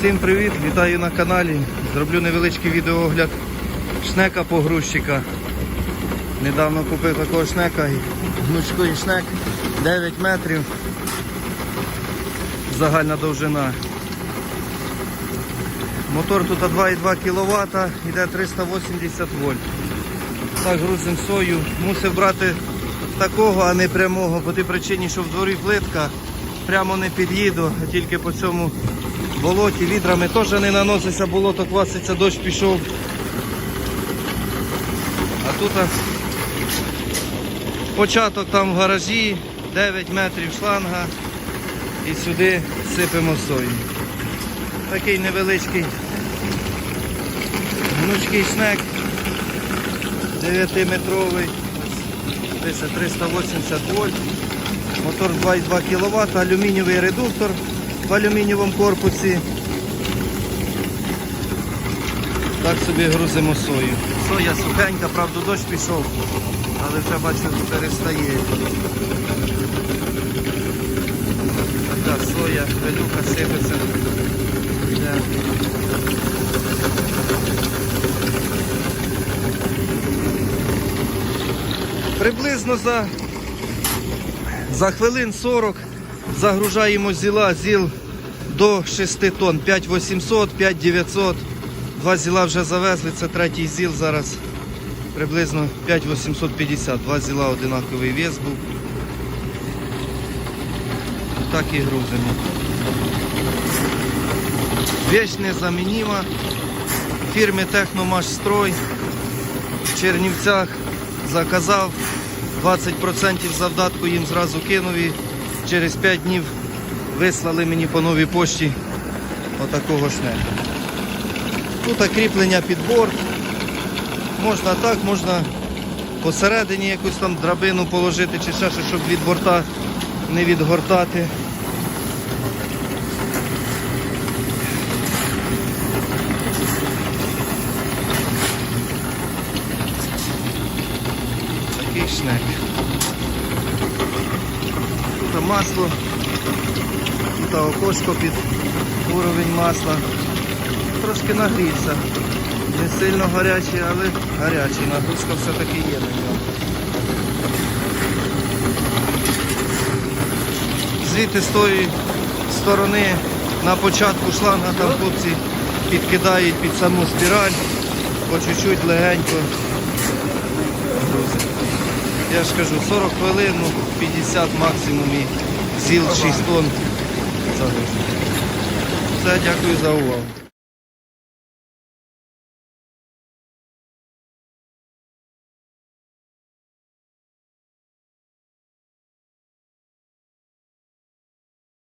Всім привіт, вітаю на каналі. Зроблю невеличкий відеоогляд шнека погрузчика. Недавно купив такого шнека, гнучкий шнек 9 метрів. Загальна довжина. Мотор тут 2,2 кВт, йде 380 вольт. Так, грузим сою. Мусив брати такого, а не прямого, по тій причині, що в дворі плитка. Прямо не під'їду, а тільки по цьому болоті відрами теж не наноситься, болото кваситься, дощ пішов. А тут початок там в гаражі, 9 метрів шланга і сюди сипемо сою. Такий невеличкий гнучкий шнек 9-метровий, десь 380 вольт, мотор 2,2 кВт, алюмінієвий редуктор в алюмінієвому корпусі. Так собі грузимо сою. Соя сухенька, правда дощ пішов, але вже бачу перестає. Така соя, велюка сипеться. Приблизно за, за хвилин 40 загружаємо зіла, зіл до 6 тонн, 5800, 5900. Два зіла вже завезли, це третій зіл зараз приблизно 5850. Два зіла одинаковий вес був. Так і грузимо. Вещь незамінима. Фірми Техномашстрой в Чернівцях заказав 20% завдатку їм зразу кинув і через 5 днів вислали мені по новій пошті отакого шнека. Тут кріплення під борт. Можна так, можна посередині якусь там драбину положити чи ще щось, щоб від борта не відгортати. Такий шнек. Масло, тут окошко під уровень масла. Трошки нагрівся. Не сильно гарячий, але гарячий. Нагрузка все-таки є на ньому. Звідти з тої сторони на початку шланга там хлопці підкидають під саму спіраль, по чуть-чуть легенько. грузять. Я ж кажу, 40 хвилин, ну, 50 максимум і зіл 6 тонн. Все, дякую за увагу.